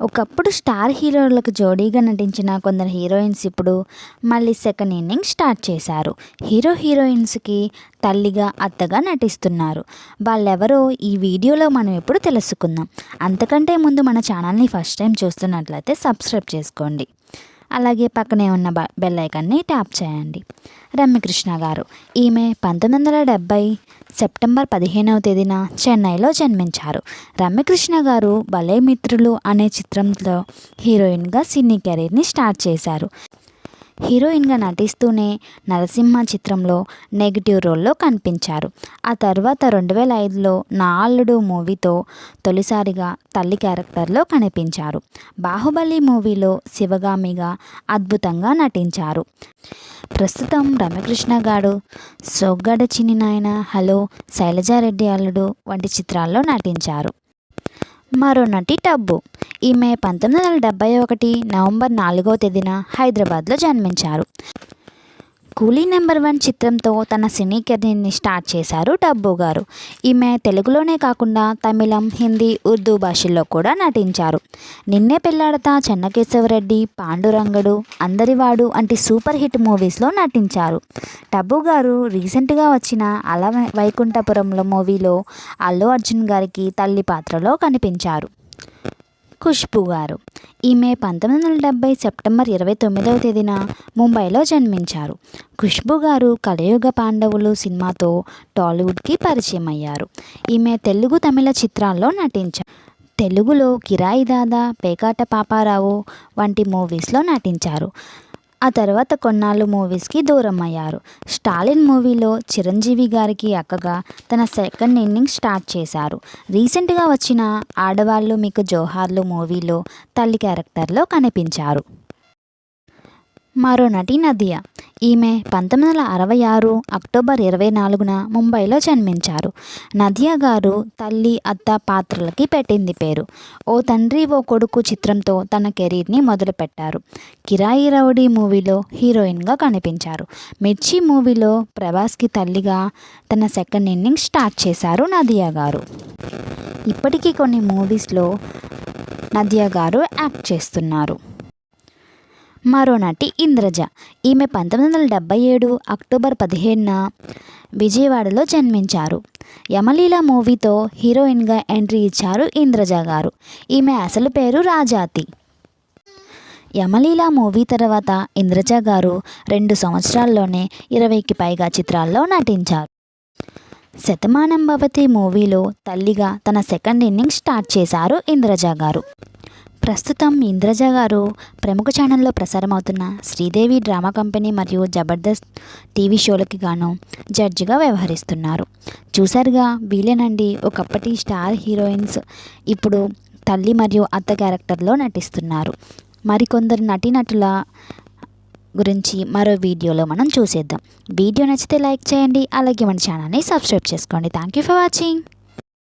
ఒకప్పుడు స్టార్ హీరోలకు జోడీగా నటించిన కొందరు హీరోయిన్స్ ఇప్పుడు మళ్ళీ సెకండ్ ఇన్నింగ్ స్టార్ట్ చేశారు. హీరో హీరోయిన్స్కి తల్లిగా అత్తగా నటిస్తున్నారు. వాళ్ళెవరో ఈ వీడియోలో మనం ఇప్పుడు తెలుసుకుందాం. అంతకంటే ముందు మన ఛానల్ని ఫస్ట్ టైం చూస్తున్నట్లయితే సబ్స్క్రైబ్ చేసుకోండి. అలాగే పక్కనే ఉన్న బెల్ ఐకాన్ని ట్యాప్ చేయండి. రమ్యకృష్ణ గారు. ఈమె పంతొమ్మిది వందల డెబ్భై సెప్టెంబర్ పదిహేనవ తేదీన చెన్నైలో జన్మించారు. రమ్యకృష్ణ గారు భలే మిత్రులు అనే చిత్రంలో హీరోయిన్గా సినీ కెరీర్ని స్టార్ట్ చేశారు. హీరోయిన్గా నటిస్తూనే నరసింహ చిత్రంలో నెగిటివ్ రోల్లో కనిపించారు. ఆ తర్వాత రెండు వేల ఐదులో నా అల్లుడు మూవీతో తొలిసారిగా తల్లి క్యారెక్టర్లో కనిపించారు. బాహుబలి మూవీలో శివగామిగా అద్భుతంగా నటించారు. ప్రస్తుతం రమకృష్ణ గారు సొగ్గడ చిన్ని నాయన హలో శైలజారెడ్డి అల్లుడు వంటి చిత్రాల్లో నటించారు. మరో నటి టబ్బు. ఈమె పంతొమ్మిది వందల డెబ్బై ఒకటి నవంబర్ నాలుగో తేదీన హైదరాబాద్లో జన్మించారు. కూలీ నెంబర్ వన్ చిత్రంతో తన సినీ కెరీర్ని స్టార్ట్ చేశారు డబ్బు గారు. ఈమె తెలుగులోనే కాకుండా తమిళం హిందీ ఉర్దూ భాషల్లో కూడా నటించారు. నిన్నే పెళ్ళాడతా చెన్నకేశవరెడ్డి పాండురంగడు అందరివాడు వంటి సూపర్ హిట్ మూవీస్లో నటించారు. డబ్బు గారు రీసెంట్గా వచ్చిన అల వైకుంఠపురంలో మూవీలో అల్లు అర్జున్ గారికి తల్లి పాత్రలో కనిపించారు. ఖుష్బు గారు. ఈమె పంతొమ్మిది వందల డెబ్బై సెప్టెంబర్ ఇరవై తొమ్మిదవ తేదీన ముంబైలో జన్మించారు. ఖుష్బు గారు కలయుగ పాండవులు సినిమాతో టాలీవుడ్కి పరిచయం అయ్యారు. ఈమె తెలుగు తమిళ చిత్రాల్లో నటించారు. తెలుగులో కిరాయి దాదా పేకాట పాపారావు వంటి మూవీస్లో నటించారు. ఆ తర్వాత కొన్నాళ్ళు మూవీస్కి దూరం అయ్యారు స్టాలిన్ మూవీలో చిరంజీవి గారికి అక్కగా తన సెకండ్ ఇన్నింగ్ స్టార్ట్ చేశారు. రీసెంట్గా వచ్చిన ఆడవాళ్ళు మీకు జోహార్లు మూవీలో తల్లి క్యారెక్టర్లో కనిపించారు. మరో నటి నదియా. ఈమె పంతొమ్మిది వందల అరవై ఆరు అక్టోబర్ ఇరవై నాలుగున ముంబైలో జన్మించారు. నదియా గారు తల్లి అత్త పాత్రలకి పెట్టింది పేరు. ఓ తండ్రి ఓ కొడుకు చిత్రంతో తన కెరీర్ని మొదలుపెట్టారు. కిరాయి రౌడీ మూవీలో హీరోయిన్గా కనిపించారు. మిర్చి మూవీలో ప్రభాస్కి తల్లిగా తన సెకండ్ ఇన్నింగ్ స్టార్ట్ చేశారు నదియా గారు. ఇప్పటికీ కొన్ని మూవీస్లో నదియా గారు యాక్ట్ చేస్తున్నారు. మరో నటి ఇంద్రజ. ఈమె పంతొమ్మిది వందల డెబ్బై ఏడు అక్టోబర్ పదిహేడున విజయవాడలో జన్మించారు. యమలీల మూవీతో హీరోయిన్గా ఎంట్రీ ఇచ్చారు ఇంద్రజ గారు. ఈమె అసలు పేరు రాజాతి. యమలీల మూవీ తర్వాత ఇంద్రజ గారు రెండు సంవత్సరాల్లోనే ఇరవైకి పైగా చిత్రాల్లో నటించారు. శతమానం భవతి మూవీలో తల్లిగా తన సెకండ్ ఇన్నింగ్ స్టార్ట్ చేశారు ఇంద్రజ గారు. ప్రస్తుతం ఇంద్రజ గారు ప్రముఖ ఛానల్లో ప్రసారమవుతున్న శ్రీదేవి డ్రామా కంపెనీ మరియు జబర్దస్త్ టీవీ షోలకి గాను జడ్జిగా వ్యవహరిస్తున్నారు. చూసారుగా వీలేనండి ఒకప్పటి స్టార్ హీరోయిన్స్ ఇప్పుడు తల్లి మరియు అత్త క్యారెక్టర్లో నటిస్తున్నారు. మరికొందరు నటీనటుల గురించి మరో వీడియోలో మనం చూసేద్దాం. వీడియో నచ్చితే లైక్ చేయండి అలాగే మన ఛానల్ని సబ్స్క్రైబ్ చేసుకోండి. Thank you for watching.